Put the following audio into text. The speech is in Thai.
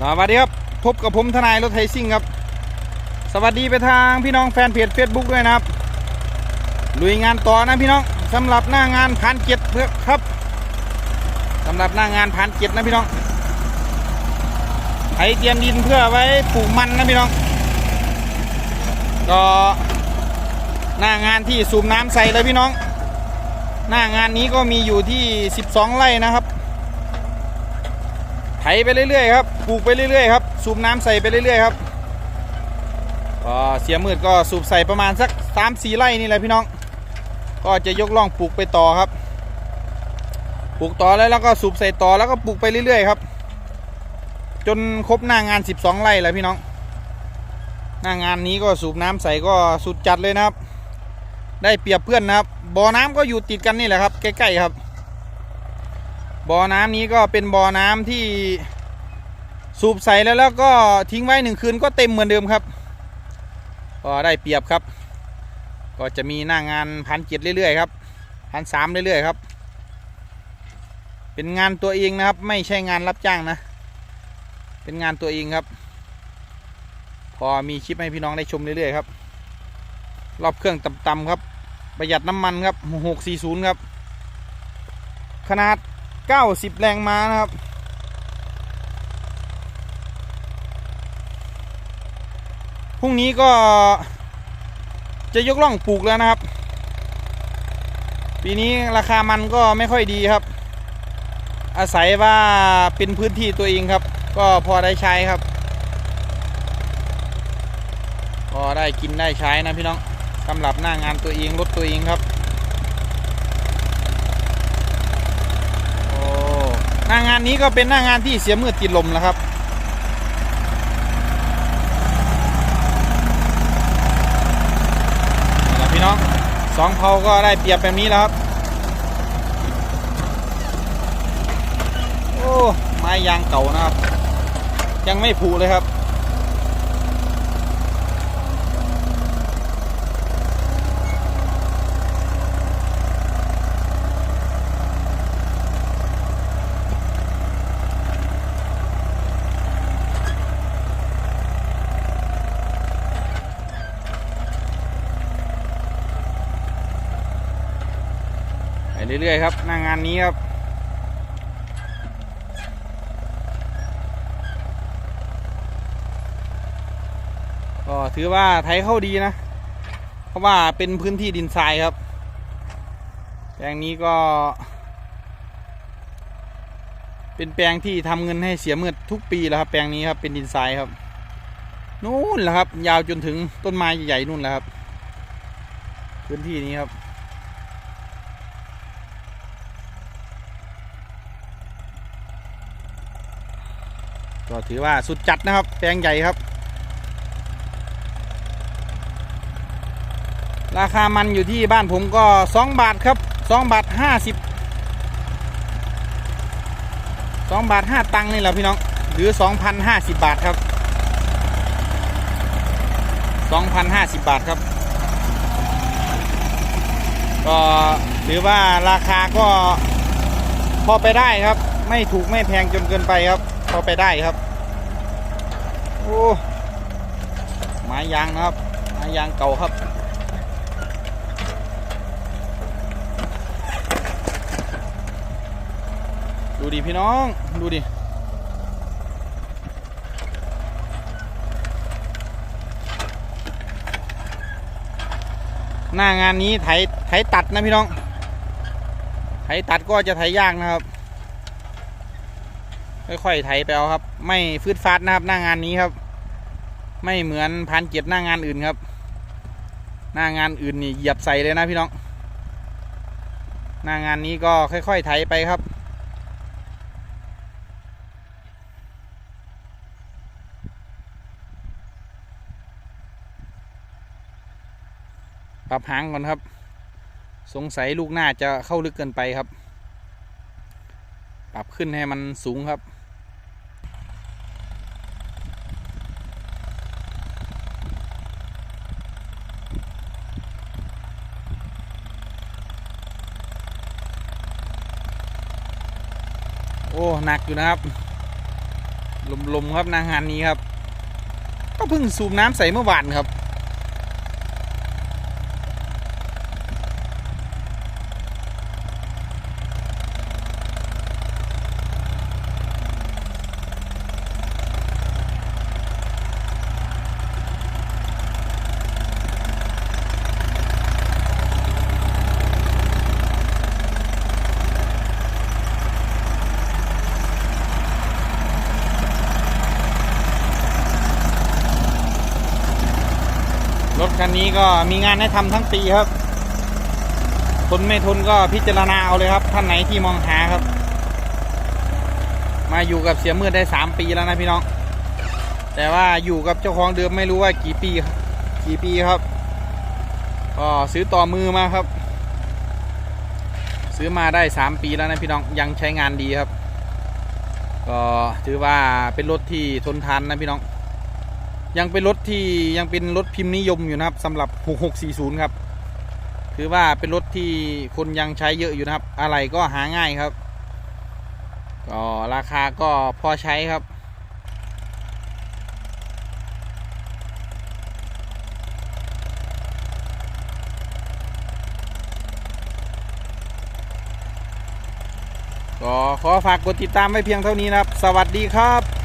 สวัสดีครับ พบกับผมทนายรถไทยซิ่งครับ สวัสดีไปทางพี่น้องแฟนเพจ Facebook ด้วยนะครับ ลุยงานต่อนะพี่น้องสำหรับหน้างานผ่านเจ็ดเพื่อครับสำหรับหน้างานผ่านเจ็ดนะพี่น้องไถเตรียมดินเพื่อไว้ปลูกมันนะพี่น้อง ก็หน้างานที่สูบน้ำใส่เลยพี่น้อง หน้างานนี้ก็มีอยู่ที่ 12 ไร่นะครับ ถไปเรื่อยๆครับปลูกไปเรื่อยๆครับสูบน้ำใส่ไปเรื่อยๆครับก็เสียมืดก็สูบใส่ประมาณสัก3 4ไร่นี่แหละพี่น้อง ก็จะยกล่องปลูกไปต่อครับปลูกต่อแล้วแล้วก็สูบใส่ต่อแล้วก็ปลูกไปเรื่อยๆครับ จนครบหน้างาน 12 ไร่แล้วพี่น้อง หน้างานนี้ก็สูบน้ำใส่ก็สุดจัดเลยนะครับ ได้เปรียบเพื่อนนะครับบ่อน้ำก็อยู่ติดกันนี่แหละครับใกล้ๆครับ บ่อน้ำนี้ก็เป็นบ่อน้ำที่สูบใส่แล้วแล้วก็ทิ้งไว้หนึ่งคืนก็เต็มเหมือนเดิมครับ ก็ได้เปรียบครับ ก็จะมีหน้างานพันเจ็ดเรื่อยๆครับพันสามเรื่อยๆครับ เป็นงานตัวเองนะครับ ไม่ใช่งานรับจ้างนะ เป็นงานตัวเองครับ พอมีคลิปให้พี่น้องได้ชมเรื่อยๆครับรอบเครื่องต่ำๆครับ ประหยัดน้ำมันครับ 640 ครับ ขนาด 90 แรงม้านะครับ พรุ่งนี้ก็จะยกล่องปลูกแล้วนะครับ ปีนี้ราคามันก็ไม่ค่อยดีครับ อาศัยว่าเป็นพื้นที่ตัวเองครับ ก็พอได้ใช้ครับ พอได้กินได้ใช้นะพี่น้องสำหรับหน้างานตัวเองรถตัวเองครับ โอ้ หน้างานนี้ก็เป็นหน้างานที่เสียมือติดลมแล้วครับ นี่แหละพี่น้องสองเผาก็ได้เปรียบแบบนี้แล้วครับ โอ้ ไม้ยางเก่านะครับ ยังไม่ผุเลยครับ ไปเรื่อยๆครับหน้างานนี้ครับก็ถือว่าไทยเข้าดีนะ เพราะว่าเป็นพื้นที่ดินทรายครับแปลงนี้ก็ เป็นแปลงที่ทำเงินให้เสียเมือทุกปีแล้วครับ แปลงนี้ครับเป็นดินทรายครับนู่นแหละครับ ยาวจนถึงต้นไม้ใหญ่ๆนู่นแหละครับ พื้นที่นี้ครับ ก็ถือว่าสุดจัดนะครับ แปลงใหญ่ครับ ราคามันอยู่ที่บ้านผมก็ 2 บาทครับ 2 บาท 50 2 บาท 5 ตังค์นี่แหละพี่น้อง หรือ 2,050 บาทครับ 2,050 บาทครับ ก็ถือว่าราคาก็พอไปได้ครับ ไม่ถูกไม่แพงจนเกินไปครับ พอไปได้ครับ โอ้ไม้ยางนะครับไม้ยางเก่าครับดูดิพี่น้องดูดิหน้างานนี้ไถไถตัดนะพี่น้องไถตัดก็จะไถยากนะครับ ค่อยๆไถไปเอาครับ ไม่ฟืดฟาดนะครับหน้างานนี้ครับ ไม่เหมือนพันเจ็ดหน้างานอื่นครับ หน้างานอื่นนี่เหยียบใส่เลยนะพี่น้อง หน้างานนี้ก็ค่อยๆไถไปครับปรับหางก่อนครับ สงสัยลูกหน้าจะเข้าลึกเกินไปครับ ปรับขึ้นให้มันสูงครับ อ้หนักอยู่นะครับ ลมๆครับนางงานนี้ครับ ก็เพิ่งสูบน้ำใส่เมื่อวานครับ รถคันนี้ก็มีงานให้ทำทั้งปีครับทนไม่ทนก็พิจารณาเอาเลยครับ ท่านไหนที่มองหาครับ มาอยู่กับเสียมืดได้สามปีแล้วนะพี่น้อง แต่ว่าอยู่กับเจ้าของเดิมไม่รู้ว่ากี่ปีกี่ปีครับก็ซื้อต่อมือมาครับ ซื้อมาได้สามปีแล้วนะพี่น้องยังใช้งานดีครับ ก็ถือว่าเป็นรถที่ทนทานนะพี่น้อง ยังเป็นรถที่ยังเป็นรถพิมพ์นิยมอยู่นะครับสำหรับ 6640 ครับ ถือว่าเป็นรถที่คนยังใช้เยอะอยู่นะครับ อะไรก็หาง่ายครับก็ราคาก็พอใช้ครับ ก็ขอฝากกดติดตามไว้เพียงเท่านี้นะครับ สวัสดีครับ